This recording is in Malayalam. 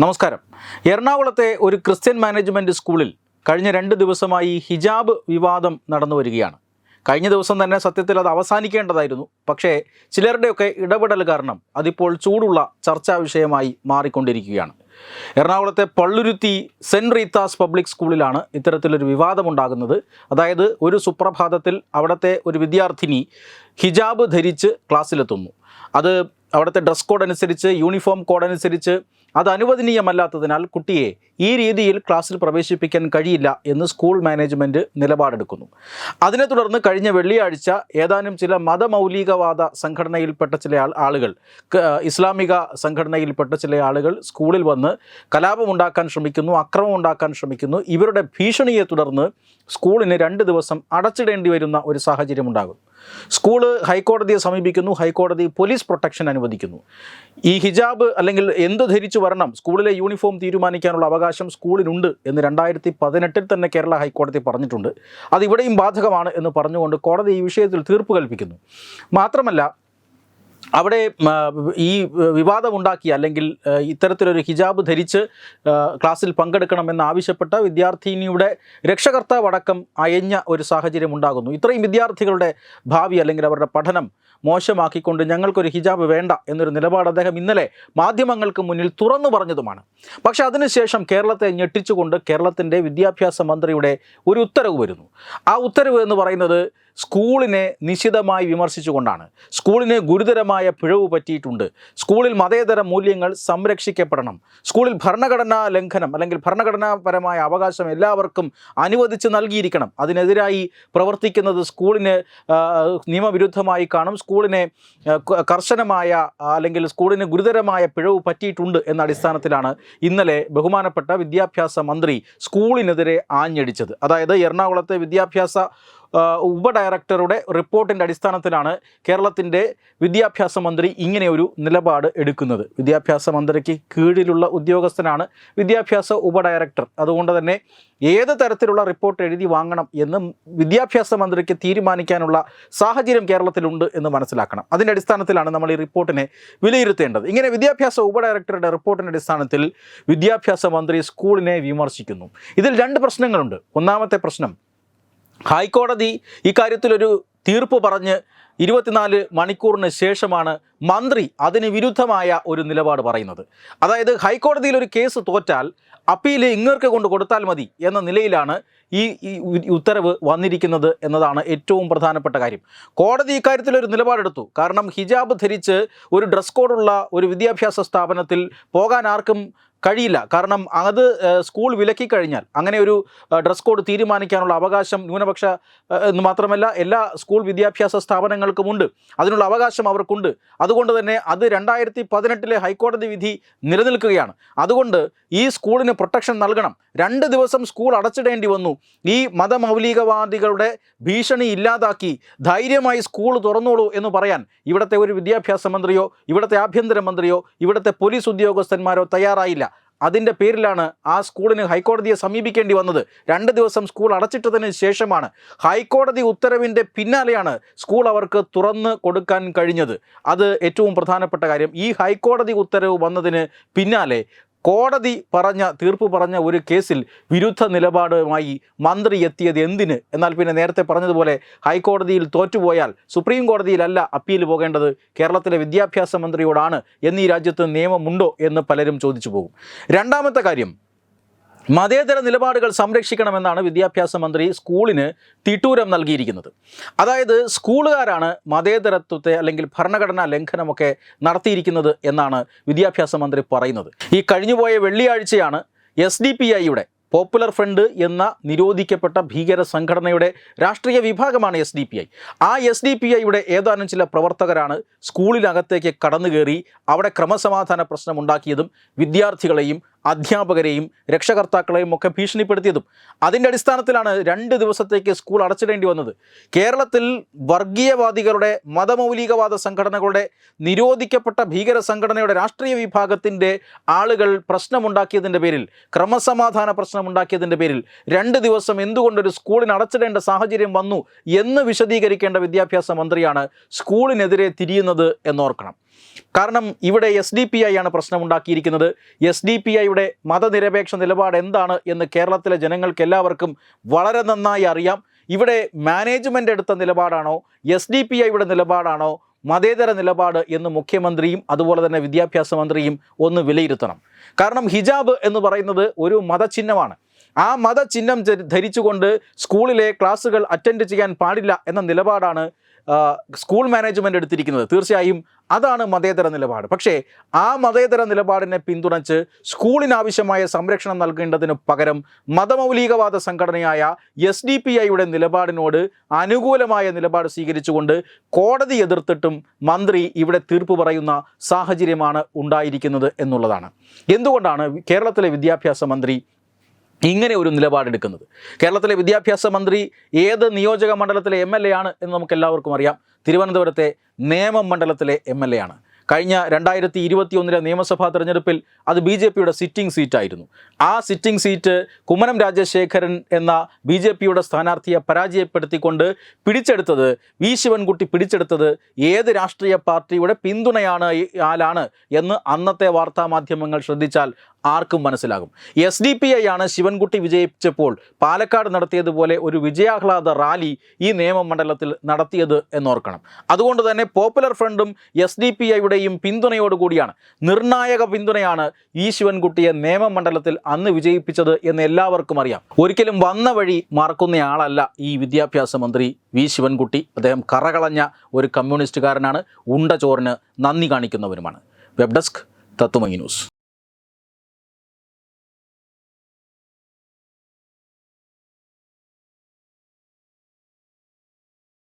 നമസ്കാരം. എറണാകുളത്തെ ഒരു ക്രിസ്ത്യൻ മാനേജ്മെന്റ് സ്കൂളിൽ കഴിഞ്ഞ രണ്ട് ദിവസമായി ഹിജാബ് വിവാദം നടന്നു വരികയാണ്. കഴിഞ്ഞ ദിവസം തന്നെ സത്യത്തിൽ അത് അവസാനിക്കേണ്ടതായിരുന്നു. പക്ഷേ ചിലരുടെയൊക്കെ ഇടപെടൽ കാരണം അതിപ്പോൾ ചൂടുള്ള ചർച്ചാ വിഷയമായി മാറിക്കൊണ്ടിരിക്കുകയാണ്. എറണാകുളത്തെ പള്ളുരുത്തി സെന്റ് റീത്താസ് പബ്ലിക് സ്കൂളിലാണ് ഇത്തരത്തിലൊരു വിവാദമുണ്ടാകുന്നത്. അതായത് ഒരു സുപ്രഭാതത്തിൽ അവിടുത്തെ ഒരു വിദ്യാർത്ഥിനി ഹിജാബ് ധരിച്ച് ക്ലാസ്സിലെത്തുന്നു. അത് അവിടുത്തെ ഡ്രസ് കോഡ് അനുസരിച്ച് യൂണിഫോം കോഡ് അനുസരിച്ച് അത് അനുവദനീയമല്ലാത്തതിനാൽ കുട്ടിയെ ഈ രീതിയിൽ ക്ലാസ്സിൽ പ്രവേശിപ്പിക്കാൻ കഴിയില്ല എന്ന് സ്കൂൾ മാനേജ്മെന്റ് നിലപാടെടുക്കുന്നു. അതിനെ തുടർന്ന് കഴിഞ്ഞ വെള്ളിയാഴ്ച ഏതാനും ചില മതമൗലികവാദ സംഘടനയിൽപ്പെട്ട ചില ആളുകൾ ഇസ്ലാമിക സംഘടനയിൽപ്പെട്ട ചില ആളുകൾ സ്കൂളിൽ വന്ന് കലാപമുണ്ടാക്കാൻ ശ്രമിക്കുന്നു അക്രമം ഉണ്ടാക്കാൻ ശ്രമിക്കുന്നു. ഇവരുടെ ഭീഷണിയെ തുടർന്ന് സ്കൂളിന് രണ്ട് ദിവസം അടച്ചിടേണ്ടി വരുന്ന ഒരു സാഹചര്യം ഉണ്ടാകും സ്കൂൾ ഹൈക്കോടതിയെ സമീപിക്കുന്നു ഹൈക്കോടതി പോലീസ് പ്രൊട്ടക്ഷൻ അനുവദിക്കുന്നു. ഈ ഹിജാബ് അല്ലെങ്കിൽ എന്ത് ധരിച്ചു വരണം സ്കൂളിലെ യൂണിഫോം തീരുമാനിക്കാനുള്ള അവകാശം സ്കൂളിനുണ്ട് എന്ന് രണ്ടായിരത്തി പതിനെട്ടിൽ തന്നെ കേരള ഹൈക്കോടതി പറഞ്ഞിട്ടുണ്ട്. അത് ഇവിടെയും ബാധകമാണ് എന്ന് പറഞ്ഞുകൊണ്ട് കോടതി ഈ വിഷയത്തിൽ തീർപ്പ് കൽപ്പിക്കുന്നു. മാത്രമല്ല അവിടെ ഈ വിവാദമുണ്ടാക്കി അല്ലെങ്കിൽ ഇത്തരത്തിലൊരു ഹിജാബ് ധരിച്ച് ക്ലാസ്സിൽ പങ്കെടുക്കണമെന്ന് ആവശ്യപ്പെട്ട വിദ്യാർത്ഥിനിയുടെ രക്ഷകർത്താവടക്കം അയഞ്ഞ ഒരു സാഹചര്യം ഉണ്ടാകുന്നു. ഇത്രയും വിദ്യാർത്ഥികളുടെ ഭാവി അല്ലെങ്കിൽ അവരുടെ പഠനം മോശമാക്കിക്കൊണ്ട് ഞങ്ങൾക്കൊരു ഹിജാബ് വേണ്ട എന്നൊരു നിലപാട് അദ്ദേഹം ഇന്നലെ മാധ്യമങ്ങൾക്ക് മുന്നിൽ തുറന്നു പറഞ്ഞതുമാണ്. പക്ഷേ അതിനുശേഷം കേരളത്തെ ഞെട്ടിച്ചുകൊണ്ട് കേരളത്തിന്റെ വിദ്യാഭ്യാസ മന്ത്രിയുടെ ഒരു ഉത്തരവ് വരുന്നു. ആ ഉത്തരവ് എന്ന് പറയുന്നത് സ്കൂളിനെ നിശിതമായി വിമർശിച്ചുകൊണ്ടാണ്. സ്കൂളിനെ ഗുരുതരമായ പിഴവ് പറ്റിയിട്ടുണ്ട്. സ്കൂളിൽ മതേതര മൂല്യങ്ങൾ സംരക്ഷിക്കപ്പെടണം. സ്കൂളിൽ ഭരണഘടനാ ലംഘനം അല്ലെങ്കിൽ ഭരണഘടനാപരമായ അവകാശം എല്ലാവർക്കും അനുവദിച്ച് നൽകിയിരിക്കണം. അതിനെതിരായി പ്രവർത്തിക്കുന്നത് സ്കൂളിന് നിയമവിരുദ്ധമായി കാണും. സ്കൂളിനെ കർശനമായ അല്ലെങ്കിൽ സ്കൂളിന് ഗുരുതരമായ പിഴവ് പറ്റിയിട്ടുണ്ട് എന്ന അടിസ്ഥാനത്തിലാണ് ഇന്നലെ ബഹുമാനപ്പെട്ട വിദ്യാഭ്യാസ മന്ത്രി സ്കൂളിനെതിരെ ആഞ്ഞടിച്ചത്. അതായത് എറണാകുളത്തെ വിദ്യാഭ്യാസ ഉപഡയറക്ടറുടെ റിപ്പോർട്ടിന്റെ അടിസ്ഥാനത്തിലാണ് കേരളത്തിന്റെ വിദ്യാഭ്യാസ മന്ത്രി ഇങ്ങനെ ഒരു നിലപാട് എടുക്കുന്നത്. വിദ്യാഭ്യാസ മന്ത്രിക്ക് കീഴിലുള്ള ഉദ്യോഗസ്ഥനാണ് വിദ്യാഭ്യാസ ഉപഡയറക്ടർ അതുകൊണ്ട് തന്നെ ഏത് തരത്തിലുള്ള റിപ്പോർട്ട് എഴുതി വാങ്ങണം എന്ന് വിദ്യാഭ്യാസ മന്ത്രിക്ക് തീരുമാനിക്കാനുള്ള സാഹചര്യം കേരളത്തിലുണ്ട് എന്ന് മനസ്സിലാക്കണം. അതിന്റെ അടിസ്ഥാനത്തിലാണ് നമ്മൾ ഈ റിപ്പോർട്ടിനെ വിലയിരുത്തേണ്ടത്. ഇങ്ങനെ വിദ്യാഭ്യാസ ഉപഡയറക്ടറുടെ റിപ്പോർട്ടിന്റെ അടിസ്ഥാനത്തിൽ വിദ്യാഭ്യാസ മന്ത്രി സ്കൂളിനെ വിമർശിക്കുന്നു. ഇതിൽ രണ്ട് പ്രശ്നങ്ങളുണ്ട്. ഒന്നാമത്തെ പ്രശ്നം ഹൈക്കോടതി ഇക്കാര്യത്തിലൊരു തീർപ്പ് പറഞ്ഞ് ഇരുപത്തിനാല് മണിക്കൂറിന് ശേഷമാണ് മന്ത്രി അതിന് വിരുദ്ധമായ ഒരു നിലപാട് പറയുന്നത്. അതായത് ഹൈക്കോടതിയിൽ ഒരു കേസ് തോറ്റാൽ അപ്പീൽ ഇങ്ങേർക്ക് കൊണ്ട് കൊടുത്താൽ മതി എന്ന നിലയിലാണ് ഈ ഉത്തരവ് വന്നിരിക്കുന്നത് എന്നതാണ് ഏറ്റവും പ്രധാനപ്പെട്ട കാര്യം. കോടതി ഇക്കാര്യത്തിൽ ഒരു നിലപാടെടുത്തു. കാരണം ഹിജാബ് ധരിച്ച് ഒരു ഡ്രസ് കോഡുള്ള ഒരു വിദ്യാഭ്യാസ സ്ഥാപനത്തിൽ പോകാൻ ആർക്കും കഴിയില്ല. കാരണം അത് സ്കൂൾ വിലക്കി കഴിഞ്ഞാൽ അങ്ങനെ ഒരു ഡ്രസ് കോഡ് തീരുമാനിക്കാനുള്ള അവകാശം ന്യൂനപക്ഷ എന്ന് മാത്രമല്ല എല്ലാ സ്കൂൾ വിദ്യാഭ്യാസ സ്ഥാപനങ്ങൾക്കുമുണ്ട് അതിനുള്ള അവകാശം അവർക്കുണ്ട്. അതുകൊണ്ട് തന്നെ അത് രണ്ടായിരത്തി പതിനെട്ടിലെ ഹൈക്കോടതി വിധി നിലനിൽക്കുകയാണ്. അതുകൊണ്ട് ഈ സ്കൂളിന് പ്രൊട്ടക്ഷൻ നൽകണം. രണ്ട് ദിവസം സ്കൂൾ അടച്ചിടേണ്ടി വന്നു. ഈ മതമൗലികവാദികളുടെ ഭീഷണി ഇല്ലാതാക്കി ധൈര്യമായി സ്കൂൾ തുറന്നോളൂ എന്ന് പറയാൻ ഇവിടുത്തെ ഒരു വിദ്യാഭ്യാസ മന്ത്രിയോ ഇവിടുത്തെ ആഭ്യന്തര മന്ത്രിയോ ഇവിടുത്തെ പോലീസ് ഉദ്യോഗസ്ഥന്മാരോ തയ്യാറായില്ല. അതിന്റെ പേരിലാണ് ആ സ്കൂളിന് ഹൈക്കോടതിയെ സമീപിക്കേണ്ടി വന്നത്. രണ്ട് ദിവസം സ്കൂൾ അടച്ചിട്ടതിന് ശേഷമാണ്. ഹൈക്കോടതി ഉത്തരവിന്റെ പിന്നാലെയാണ് സ്കൂൾ അവർക്ക് തുറന്ന് കൊടുക്കാൻ കഴിഞ്ഞത്. അത് ഏറ്റവും പ്രധാനപ്പെട്ട കാര്യം. ഈ ഹൈക്കോടതി ഉത്തരവ് വന്നതിന് പിന്നാലെ കോടതി പറഞ്ഞ തീർപ്പ് പറഞ്ഞ ഒരു കേസിൽ വിരുദ്ധ നിലപാടുമായി മന്ത്രി എത്തിയത് എന്തിന്? എന്നാൽ പിന്നെ നേരത്തെ പറഞ്ഞതുപോലെ ഹൈക്കോടതിയിൽ തോറ്റുപോയാൽ സുപ്രീം കോടതിയിലല്ല അപ്പീൽ പോകേണ്ടത്. കേരളത്തിലെ വിദ്യാഭ്യാസ മന്ത്രിയോടാണ്. എന്നീ രാജ്യത്ത് നിയമമുണ്ടോ എന്ന് പലരും ചോദിച്ചു പോകും. രണ്ടാമത്തെ കാര്യം മതേതര നിലപാടുകൾ സംരക്ഷിക്കണമെന്നാണ് വിദ്യാഭ്യാസ മന്ത്രി സ്കൂളിന് തിട്ടൂരം നൽകിയിരിക്കുന്നത്. അതായത് സ്കൂളുകാരാണ് മതേതരത്വത്തെ അല്ലെങ്കിൽ ഭരണഘടനാ ലംഘനമൊക്കെ നടത്തിയിരിക്കുന്നത് എന്നാണ് വിദ്യാഭ്യാസ മന്ത്രി പറയുന്നത്. ഈ കഴിഞ്ഞുപോയ വെള്ളിയാഴ്ചയാണ് എസ് ഡി പി ഐയുടെ പോപ്പുലർ ഫ്രണ്ട് എന്ന നിരോധിക്കപ്പെട്ട ഭീകര സംഘടനയുടെ രാഷ്ട്രീയ വിഭാഗമാണ് എസ് ഡി പി ഐ ആ എസ് ഡി പി ഐയുടെ ഏതാനും ചില പ്രവർത്തകരാണ് സ്കൂളിനകത്തേക്ക് കടന്നു കയറി അവിടെ ക്രമസമാധാന പ്രശ്നമുണ്ടാക്കിയതും വിദ്യാർത്ഥികളെയും അധ്യാപകരെയും രക്ഷകർത്താക്കളെയും ഒക്കെ ഭീഷണിപ്പെടുത്തിയതും. അതിന്റെ അടിസ്ഥാനത്തിലാണ് രണ്ട് ദിവസത്തേക്ക് സ്കൂൾ അടച്ചിടേണ്ടി വന്നത്. കേരളത്തിൽ വർഗീയവാദികളുടെ മതമൗലികവാദ സംഘടനകളുടെ നിരോധിക്കപ്പെട്ട ഭീകര സംഘടനയുടെ രാഷ്ട്രീയ വിഭാഗത്തിന്റെ ആളുകൾ പ്രശ്നമുണ്ടാക്കിയതിന്റെ പേരിൽ ക്രമസമാധാന പ്രശ്നമുണ്ടാക്കിയതിന്റെ പേരിൽ രണ്ട് ദിവസം എന്തുകൊണ്ടൊരു സ്കൂളിന് അടച്ചിടേണ്ട സാഹചര്യം വന്നു എന്ന് വിശദീകരിക്കേണ്ട വിദ്യാഭ്യാസ മന്ത്രിയാണ് സ്കൂളിനെതിരെ തിരിയുന്നത് എന്നോർക്കണം. കാരണം ഇവിടെ എസ് ഡി പി ഐ ആണ് പ്രശ്നമുണ്ടാക്കിയിരിക്കുന്നത്. എസ് ഡി പി ഐയുടെ മതനിരപേക്ഷ നിലപാട് എന്താണ് എന്ന് കേരളത്തിലെ ജനങ്ങൾക്ക് എല്ലാവർക്കും വളരെ നന്നായി അറിയാം. ഇവിടെ മാനേജ്മെന്റ് എടുത്ത നിലപാടാണോ? എസ് ഡി പി ഐയുടെ നിലപാടാണോ? മതേതര നിലപാട് എന്ന് മുഖ്യമന്ത്രിയും അതുപോലെ തന്നെ വിദ്യാഭ്യാസ മന്ത്രിയും ഒന്ന് വിലയിരുത്തണം. കാരണം ഹിജാബ് എന്ന് പറയുന്നത് ഒരു മതചിഹ്നമാണ്. ആ മത ചിഹ്നം ധരിച്ചുകൊണ്ട് സ്കൂളിലെ ക്ലാസ്സുകൾ അറ്റൻഡ് ചെയ്യാൻ പാടില്ല എന്ന നിലപാടാണ് സ്കൂൾ മാനേജ്മെന്റ് എടുത്തിരിക്കുന്നത്. തീർച്ചയായും അതാണ് മതേതര നിലപാട്. പക്ഷേ ആ മതേതര നിലപാടിനെ പിന്തുണച്ച് സ്കൂളിനാവശ്യമായ സംരക്ഷണം നൽകേണ്ടതിന് പകരം മതമൗലികവാദ സംഘടനയായ എസ് ഡി പി ഐയുടെ നിലപാടിനോട് അനുകൂലമായ നിലപാട് സ്വീകരിച്ചുകൊണ്ട് കോടതി എതിർത്തിട്ടും മന്ത്രി ഇവിടെ തീർപ്പ് പറയുന്ന സാഹചര്യമാണ് ഉണ്ടായിരിക്കുന്നത് എന്നുള്ളതാണ്. എന്തുകൊണ്ടാണ് കേരളത്തിലെ വിദ്യാഭ്യാസ മന്ത്രി ഇങ്ങനെ ഒരു നിലപാടെടുക്കുന്നത്. കേരളത്തിലെ വിദ്യാഭ്യാസ മന്ത്രി ഏത് നിയോജക മണ്ഡലത്തിലെ എം എൽ എ ആണ് എന്ന് നമുക്ക് എല്ലാവർക്കും അറിയാം. തിരുവനന്തപുരത്തെ നേമം മണ്ഡലത്തിലെ എം എൽ എ ആണ്. കഴിഞ്ഞ രണ്ടായിരത്തി ഇരുപത്തി ഒന്നിലെ നിയമസഭാ തെരഞ്ഞെടുപ്പിൽ അത് ബി ജെ പിയുടെ സിറ്റിംഗ് സീറ്റായിരുന്നു ആ സിറ്റിംഗ് സീറ്റ് കുമ്മനം രാജശേഖരൻ എന്ന ബി ജെ പിയുടെ സ്ഥാനാർത്ഥിയെ പരാജയപ്പെടുത്തിക്കൊണ്ട് പിടിച്ചെടുത്തത് വി ശിവൻകുട്ടി പിടിച്ചെടുത്തത് ഏത് രാഷ്ട്രീയ പാർട്ടിയുടെ പിന്തുണയാണ് ആലാണ് എന്ന് അന്നത്തെ വാർത്താ മാധ്യമങ്ങൾ ശ്രദ്ധിച്ചാൽ ആർക്കും മനസ്സിലാകും. എസ് ഡി പി ഐ ആണ് ശിവൻകുട്ടി വിജയിച്ചപ്പോൾ പാലക്കാട് നടത്തിയതുപോലെ ഒരു വിജയാഹ്ലാദ റാലി ഈ നിയമമണ്ഡലത്തിൽ നടത്തിയത് എന്നോർക്കണം. അതുകൊണ്ട് തന്നെ പോപ്പുലർ ഫ്രണ്ടും എസ് ഡി പി ഐയുടെയും പിന്തുണയോടുകൂടിയാണ് നിർണായക പിന്തുണയാണ് ഈ ശിവൻകുട്ടിയെ നിയമമണ്ഡലത്തിൽ അന്ന് വിജയിപ്പിച്ചത് എന്ന് എല്ലാവർക്കും അറിയാം. ഒരിക്കലും വന്ന വഴി മറക്കുന്നയാളല്ല ഈ വിദ്യാഭ്യാസ മന്ത്രി വി ശിവൻകുട്ടി. അദ്ദേഹം കറകളഞ്ഞ ഒരു കമ്മ്യൂണിസ്റ്റുകാരനാണ്. ഉണ്ട ചോറിന് നന്ദി കാണിക്കുന്നവരുമാണ് വെബ് ഡെസ്ക് ന്യൂസ്.